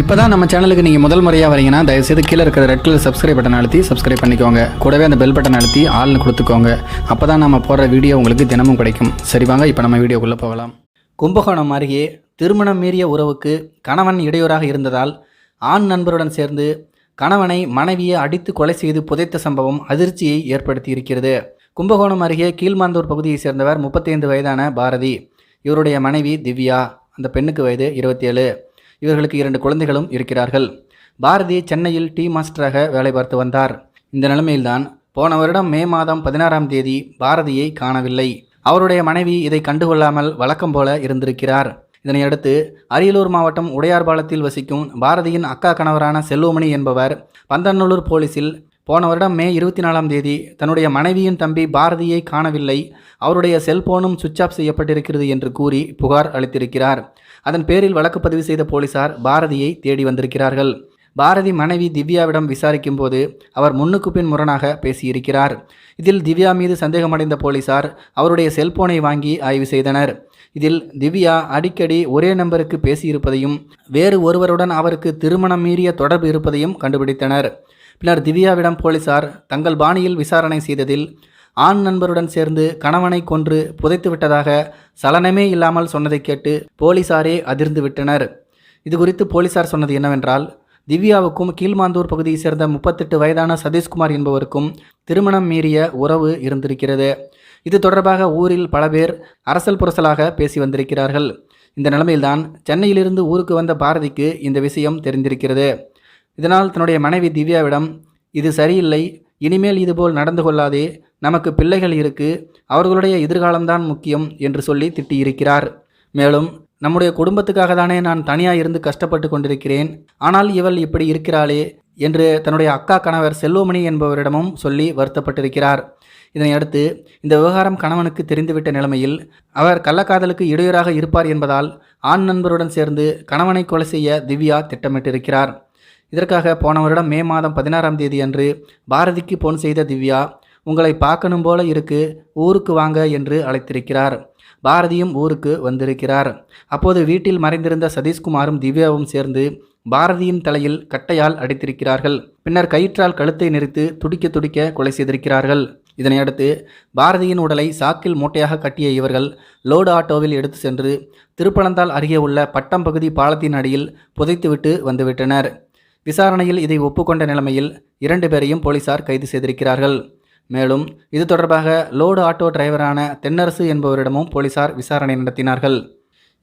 இப்போ தான் நம்ம சேனலுக்கு நீங்கள் முதல் முறையாக வரீங்கன்னா தயவுசெய்து கீழே இருக்கிற ரெட் கலர் சப்ஸ்கிரைப் பட்டன் அழுத்தி சப்ஸ்கிரைப் பண்ணிக்கோங்க. கூடவே அந்த பெல் பட்டன் அழுத்தி ஆள்னு கொடுத்துக்கோங்க. அப்போ தான் நம்ம போடுற வீடியோ உங்களுக்கு தினமும் கிடைக்கும். சரி வாங்க இப்போ நம்ம வீடியோக்குள்ளே போகலாம். கும்பகோணம் அருகே திருமணம் மீறிய உறவுக்கு கணவன் இடையூறாக இருந்ததால் ஆண் நண்பருடன் சேர்ந்து கணவனை மனைவியை அடித்து கொலை செய்து புதைத்த சம்பவம் அதிர்ச்சியை ஏற்படுத்தி இருக்கிறது கும்பகோணம் அருகே கீழ்மாந்தூர் பகுதியைச் சேர்ந்தவர் முப்பத்தைந்து வயதான பாரதி. இவருடைய மனைவி திவ்யா. அந்த பெண்ணுக்கு வயது இருபத்தேழு. இவர்களுக்கு இரண்டு குழந்தைகளும் இருக்கிறார்கள். பாரதி சென்னையில் டீ மாஸ்டராக வேலை பார்த்து வந்தார். இந்த நிலைமையில்தான் போன வருடம் மே மாதம் பதினாறாம் தேதி பாரதியை காணவில்லை. அவருடைய மனைவி இதை கண்டுகொள்ளாமல் வழக்கம் போல இருந்திருக்கிறார். இதனையடுத்து அரியலூர் மாவட்டம் உடையார்பாலத்தில் வசிக்கும் பாரதியின் அக்கா கணவரான செல்வமணி என்பவர் பந்தநல்லூர் போலீசில் போன வருடம் மே இருபத்தி நாலாம் தேதி தன்னுடைய மனைவியின் தம்பி பாரதியை காணவில்லை. அவருடைய செல்போனும் சுவிட்ச் ஆஃப் செய்யப்பட்டிருக்கிறது என்று கூறி புகார் அளித்திருக்கிறார். அதன் பேரில் வழக்கு பதிவு செய்த போலீசார் பாரதியை தேடி வந்திருக்கிறார்கள். பாரதி மனைவி திவ்யாவிடம் விசாரிக்கும் போது அவர் முன்னுக்கு பின் முரணாக பேசியிருக்கிறார். இதில் திவ்யா மீது சந்தேகமடைந்த போலீசார் அவருடைய செல்போனை வாங்கி ஆய்வு செய்தனர். இதில் திவ்யா அடிக்கடி ஒரே நம்பருக்கு பேசியிருப்பதையும் வேறு ஒருவருடன் அவருக்கு திருமணம் மீறிய தொடர்பு இருப்பதையும் கண்டுபிடித்தனர். பின்னர் திவ்யாவிடம் போலீசார் தங்கள் பாணியில் விசாரணை செய்ததில் ஆண் நண்பருடன் சேர்ந்து கணவனை கொன்று புதைத்து விட்டதாக சலனமே இல்லாமல் சொன்னதை கேட்டு போலீசாரே அதிர்ந்து விட்டனர். இது குறித்து போலீசார் சொன்னது என்னவென்றால் திவ்யாவுக்கும் கீழ்மாந்தூர் பகுதியைச் சேர்ந்த முப்பத்தெட்டு வயதான சதீஷ்குமார் என்பவருக்கும் திருமணம் மீறிய உறவு இருந்திருக்கிறது. இது தொடர்பாக ஊரில் பல பேர் அரசல் புரசலாக பேசி வந்திருக்கிறார்கள். இந்த நிலைமையில்தான் சென்னையிலிருந்து ஊருக்கு வந்த பாரதிக்கு இந்த விஷயம் தெரிந்திருக்கிறது. இதனால் தன்னுடைய மனைவி திவ்யாவிடம் இது சரியில்லை இனிமேல் இதுபோல் நடந்து கொள்ளாதே நமக்கு பிள்ளைகள் இருக்கு அவர்களுடைய எதிர்காலம்தான் முக்கியம் என்று சொல்லி திட்டியிருக்கிறார். மேலும் நம்முடைய குடும்பத்துக்காக தானே நான் தனியாக இருந்து கஷ்டப்பட்டு கொண்டிருக்கிறேன் ஆனால் இவள் இப்படி இருக்கிறாளே என்று தன்னுடைய அக்கா கணவர் செல்வமணி என்பவரிடமும் சொல்லி வருத்தப்பட்டிருக்கிறார். இதனையடுத்து இந்த விவகாரம் கணவனுக்கு தெரிந்துவிட்ட நிலைமையில் அவர் கள்ளக்காதலுக்கு இடையூறாக இருப்பார் என்பதால் ஆண் நண்பருடன் சேர்ந்து கணவனை கொலை செய்ய திவ்யா திட்டமிட்டிருக்கிறார். இதற்காக போன வருடம் மே மாதம் பதினாறாம் தேதி அன்று பாரதிக்கு போன் செய்த திவ்யா உங்களை பார்க்கணும் போல இருக்கு ஊருக்கு வாங்க என்று அழைத்திருக்கிறார். பாரதியும் ஊருக்கு வந்திருக்கிறார். அப்போது வீட்டில் மறைந்திருந்த சதீஷ்குமாரும் திவ்யாவும் சேர்ந்து பாரதியின் தலையில் கட்டையால் அடித்திருக்கிறார்கள். பின்னர் கயிற்றால் கழுத்தை நெரித்து துடிக்க துடிக்க கொலை செய்திருக்கிறார்கள். இதனையடுத்து பாரதியின் உடலை சாக்கில் மூட்டையாக கட்டிய இவர்கள் லோடு ஆட்டோவில் எடுத்து சென்று திருப்பனந்தால் அருகே உள்ள பட்டம் பகுதி பாலத்தின் அடியில் புதைத்துவிட்டு வந்துவிட்டனர். விசாரணையில் இதை ஒப்புக்கொண்ட நிலைமையில் இரண்டு பேரையும் போலீசார் கைது செய்திருக்கிறார்கள். மேலும் இது தொடர்பாக லோடு ஆட்டோ டிரைவரான தென்னரசு என்பவரிடமும் போலீசார் விசாரணை நடத்தினார்கள்.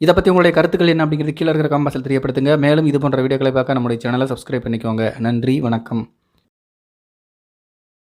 இதை பற்றி உங்களுடைய கருத்துக்கள் என்ன அப்படிங்கிறது கீழே இருக்கிற காம்பாசில் தெரியப்படுத்துங்க. மேலும் இது போன்ற வீடியோக்களை பார்க்க நம்முடைய சேனலை சப்ஸ்கிரைப் பண்ணிக்கோங்க. நன்றி வணக்கம்.